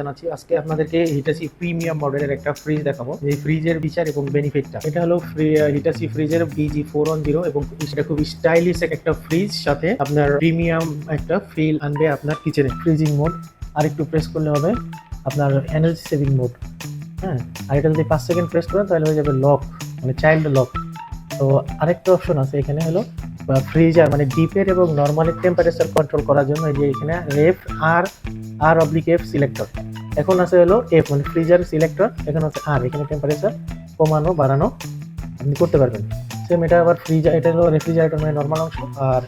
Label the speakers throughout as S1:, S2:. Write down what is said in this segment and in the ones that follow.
S1: জানাচ্ছি, আজকে আপনাদেরকে হিটাসি প্রিমিয়াম মডেলের একটা ফ্রিজ দেখাবো। এই ফ্রিজের বিচার এবং বেনিফিটটা এটা হলো হিটাসি ফ্রিজের বিজি ফোর ওয়ান জিরো এবং সেটা খুব স্টাইলিশ একটা ফ্রিজ সাথে আপনার প্রিমিয়াম একটা ফিল আনবে আপনার কিচেনে ফ্রিজিং মোড আর একটু প্রেস করলে হবে আপনার এনার্জি সেভিং মোড হ্যাঁ আর এটা যদি পাঁচ সেকেন্ড প্রেস করেন, তাহলে হয়ে যাবে লক মানে চাইল্ড লক তো আরেকটা অপশন আছে এখানে হলো ফ্রিজার মানে ডিপের এবং নর্মালের টেম্পারেচার কন্ট্রোল করার জন্য যে এখানে ref R R oblique F selector এখন আছে হলো এফ মানে ফ্রিজার সিলেক্টর এখন আছে আর এখানে টেম্পারেচার কমানো, বাড়ানো। আপনি করতে পারবেন। সেম এটা আবার ফ্রিজার এটা হলো রেফ্রিজারেটর মানে নর্মাল অংশ, আর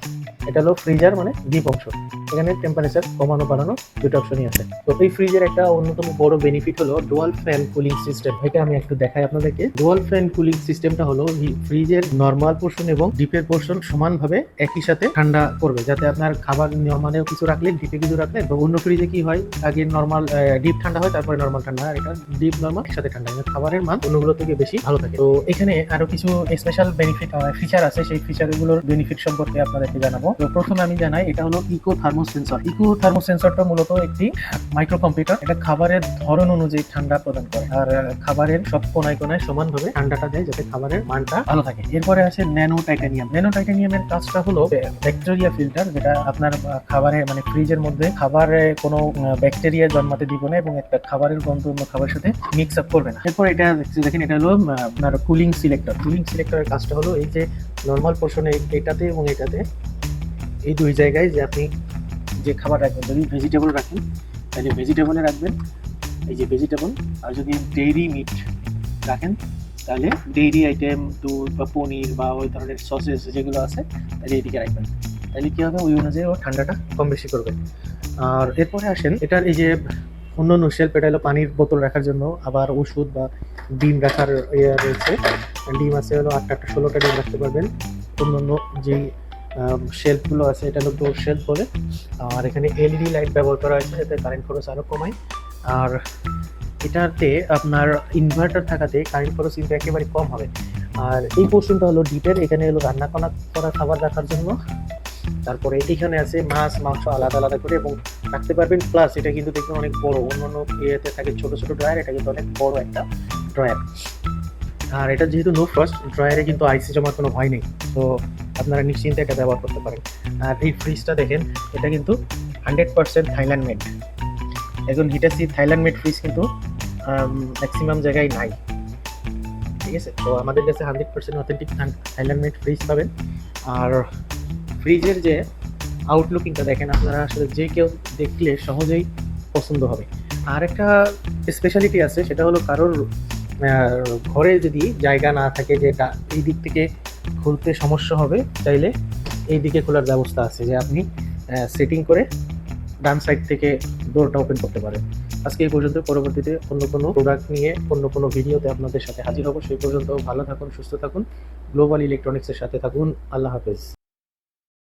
S1: এটা হলো ফ্রিজার মানে ডিপ অংশ। এখানে টেম্পারেচার কমানো বাড়ানো দুটো অপশনই আছে। তো এই ফ্রিজের একটা অন্যতম বড় বেনিফিট হলো ডুয়াল ফ্যান কুলিং সিস্টেম এটা আমি একটু দেখাই আপনাদেরকে। ডুয়াল ফ্যান কুলিং সিস্টেমটা হলো ফ্রিজের নর্মাল পোর্শন এবং ডিপের পোর্শন সমানভাবে একই সাথে ঠান্ডা করবে, যাতে আপনার খাবার নর্মালেও কিছু রাখলেন ডিপে কিছু রাখলেন তো অন্য ফ্রিজে কি হয়? আগে নর্মাল ডিপ ঠান্ডা হয়, তারপরে নর্মাল ঠান্ডা। আর এটা ডিপ নর্মাল একসাথে ঠান্ডা। খাবারের মান অন্যগুলো থেকে বেশি ভালো থাকে। তো এখানে আরও কিছু স্পেশাল বেনিফিট ফিচার আছে, সেই ফিচারগুলোর বেনিফিট সম্পর্কে আপনাদেরকে জানাব। তো প্রথমে আমি জানাই, এটা হলো eco thermo sensor eco thermo সেন্সরটা মূলত একটি মাইক্রো কম্পিউটার এটা খাবারের ধরন অনুযায়ী ঠান্ডা প্রদান করে। আর খাবারের সব কোনায় কোনায় সমানভাবে ঠান্ডাটা দেয় যাতে খাবারের মানটা ভালো থাকে। এরপরে আছে ন্যানো টাইটানিয়াম ন্যানো টাইটানিয়ামের কাজটা হলো ব্যাকটেরিয়া ফিল্টার যেটা আপনার খাবারে মানে ফ্রিজের মধ্যে খাবারে কোনো ব্যাকটেরিয়া জন্মাতে দিব না এবং একটা খাবারের গন্ধ অন্য খাবারের সাথে মিক্স আপ করবে না। এরপর এটা দেখেন, এটা হলো আপনার কুলিং সিলেক্টর কুলিং সিলেক্টরের কাজটা হলো এই যে নর্মাল পোর্শনে এটাতে এবং এটাতে, এই দুই জায়গায় যে আপনি যে খাবার রাখবেন, যদি ভেজিটেবল রাখেন, তাহলে ভেজিটেবলে রাখবেন, এই যে ভেজিটেবল আর যদি ডেইরি মিট রাখেন, তাহলে ডেইরি আইটেম দুধ বা পনির বা ওই ধরনের সসেস যেগুলো আছে, তাহলে এদিকে রাখবেন। তাহলে কী হবে? ওই অনুযায়ী ও ঠান্ডাটা কম বেশি করবে। আর এরপরে আসেন, এটার এই যে অন্য অন্য শেল্প এটা হলো পানির বোতল রাখার জন্য, আবার ওষুধ বা ডিম রাখার ইয়ে রয়েছে। ডিম আছে হলো আটটা আটটা ষোলোটা ডিম রাখতে পারবেন। অন্য অন্য যেই শেলফগুলো আছে, এটা হলো ডোর শেলফ বলে। আর এখানে এলইডি লাইট ব্যবহার করা হয়েছে যাতে কারেন্ট খরচ আরও কমায়। আর এটাতে আপনার ইনভার্টার থাকাতে কারেন্ট খরচ কিন্তু একেবারে কম হবে। আর এই পোর্শনটা হলো ডিপের এখানে হলো রান্না করা খাবার রাখার জন্য। তারপরে এখানে আছে মাছ, মাংস আলাদা আলাদা করে এবং রাখতে পারবেন। প্লাস এটা কিন্তু দেখবেন অনেক বড়। অন্য অন্য ইয়েতে থাকে ছোট ছোট ড্রয়ার এটা কিন্তু অনেক বড় একটা ড্রয়ার আর এটা যেহেতু নো ফার্স্ট ড্রয়ারে কিন্তু আইসি জমার কোনো ভয় নেই। তো আপনারা নিশ্চিন্তে এটা ব্যবহার করতে পারেন। আর এই ফ্রিজটা দেখেন, এটা কিন্তু হান্ড্রেড পার্সেন্ট থাইল্যান্ড মেড এখন হিটাসি থাইল্যান্ড মেড ফ্রিজ কিন্তু ম্যাক্সিমাম জায়গায় নাই। ঠিক আছে? তো আমাদের কাছে hundred percent authentic Thailand made fridge পাবেন। আর ফ্রিজের যে আউটলুকিংটা দেখেন আপনারা আসলে যে কেউ দেখলে সহজেই পছন্দ হবে। আর একটা স্পেশালিটি আছে, সেটা হলো কারোর ঘরে যদি জায়গা না থাকে যে এই দিক থেকে খুলতে সমস্যা হবে চাইলে এই দিকে খোলার ব্যবস্থা আছে যে আপনি সেটিং করে ডান সাইড থেকে ডোরটা ওপেন করতে পারেন। আজকে এই পর্যন্ত, পরবর্তীতে অন্য কোনো প্রোডাক্ট নিয়ে, অন্য কোনো ভিডিওতে আপনাদের সাথে হাজির হব। সেই পর্যন্ত ভালো থাকুন, সুস্থ থাকুন। গ্লোবাল ইলেকট্রনিক্সের সাথে থাকুন। আল্লাহ হাফেজ।